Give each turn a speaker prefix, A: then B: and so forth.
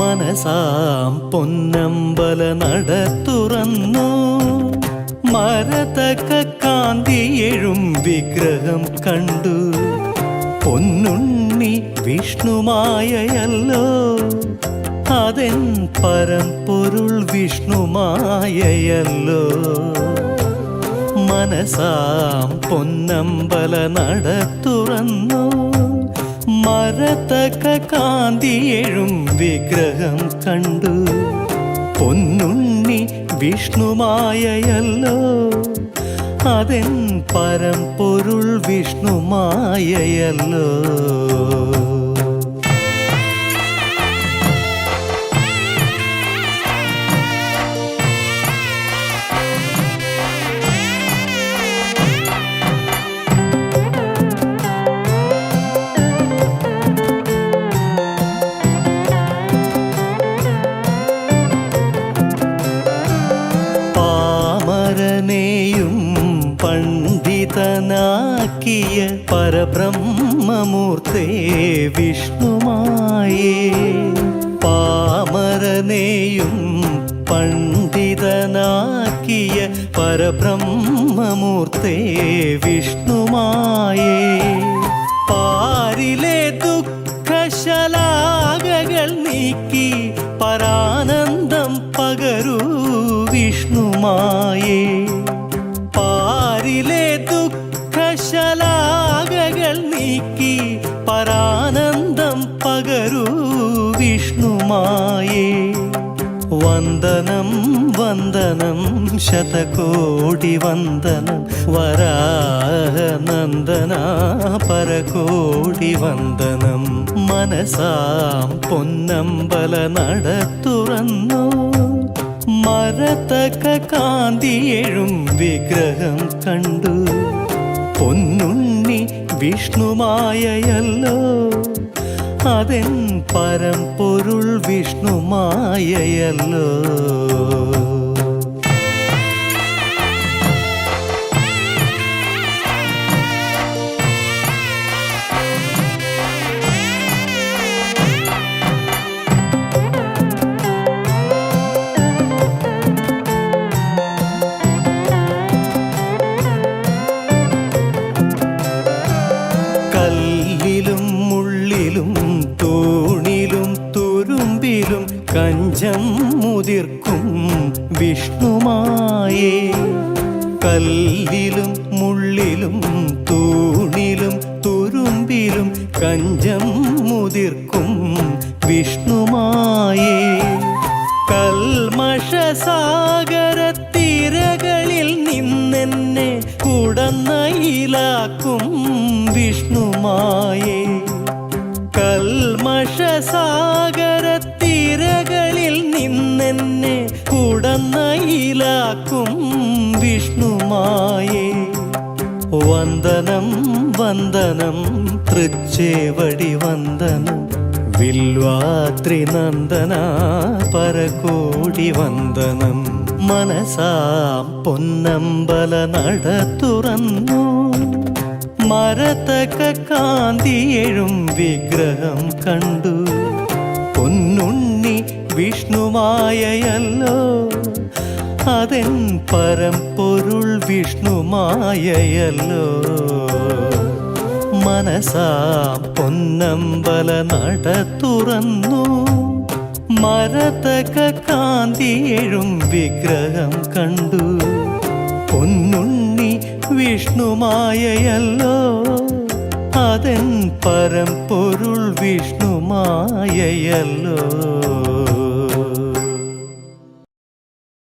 A: മനസാം പൊന്നമ്പല നട തുറന്നു മരതക കാന്തിയെഴും വിഗ്രഹം കണ്ടു. പൊന്നുണ്ണി വിഷ്ണുമായയല്ലോ. അതെൻ പരമ്പൊരുൾ വിഷ്ണുമായയല്ലോ. മനസാം പൊന്നമ്പല നട തുറന്നു മരതക കാന്തിയെഴും വിഗ്രഹം കണ്ടു. പൊന്നുണ്ണി വിഷ്ണുമായയല്ലോ. അതെൻ പരമ്പൊരുൾ വിഷ്ണുമായയല്ലോ. പണ്ഡിതനാക്കിയ പരബ്രഹ്മമൂർത്തേ വിഷ്ണുമായേ. പാമരനെയും പണ്ഡിതനാക്കിയ പരബ്രഹ്മമൂർത്തേ വിഷ്ണുമായേ. പാരിലെ ദുഃഖശലാകകൾ നീക്കി പരാനന്ദം പകരൂ വിഷ്ണുമായേ. വന്ദനം വന്ദനം ശതകോടി വന്ദനം വരാഹനന്ദന പരകോടി വന്ദനം. മനസാം പൊന്നമ്പല നട തുറന്നു മരതക കാന്തിയെഴും വിഗ്രഹം കണ്ടു. പൊന്നുണ്ണി വിഷ്ണുമായയല്ലോ. അതെൻ പരമ്പൊരുൾ വിഷ്ണുമായയല്ലോ കഞ്ചം മുതിർക്കും വിഷ്ണുമായേ. കല്ലിലും മുള്ളിലും തൂണിലും തുരുമ്പിലും കഞ്ചം മുതിർക്കും വിഷ്ണുമായേ. കൽമഷസാഗരത്തിരകളിൽ നിന്നെന്നെ കുടന്നയിലാക്കും വിഷ്ണുമായേ. കൽമഷസാഗരത്തിരകളിൽ നിന്നെന്നെ കുടന്നയിലാക്കും വിഷ്ണുമായേ. വന്ദനം വന്ദനം തൃച്ചേവടി വന്ദനം. വില്വാത്രി നന്ദന പരകോടി വന്ദനം. മനസാം പൊന്നമ്പല നട തുറന്നു മരതക കാന്തിയെഴും വിഗ്രഹം കണ്ടു. പൊന്നുണ്ണി വിഷ്ണുമായയല്ലോ. അതെൻ പരമ്പൊരുൾ വിഷ്ണുമായയല്ലോ. മനസാ പൊന്നമ്പല നട തുറന്നു. മരതക കാന്തിയെഴും വിഗ്രഹം കണ്ടു. പൊന്നുണ്ണി വിഷ്ണുമായയല്ലോ. അതെൻ പരമ്പൊരുൾ വിഷ്ണുമായയല്ലോ.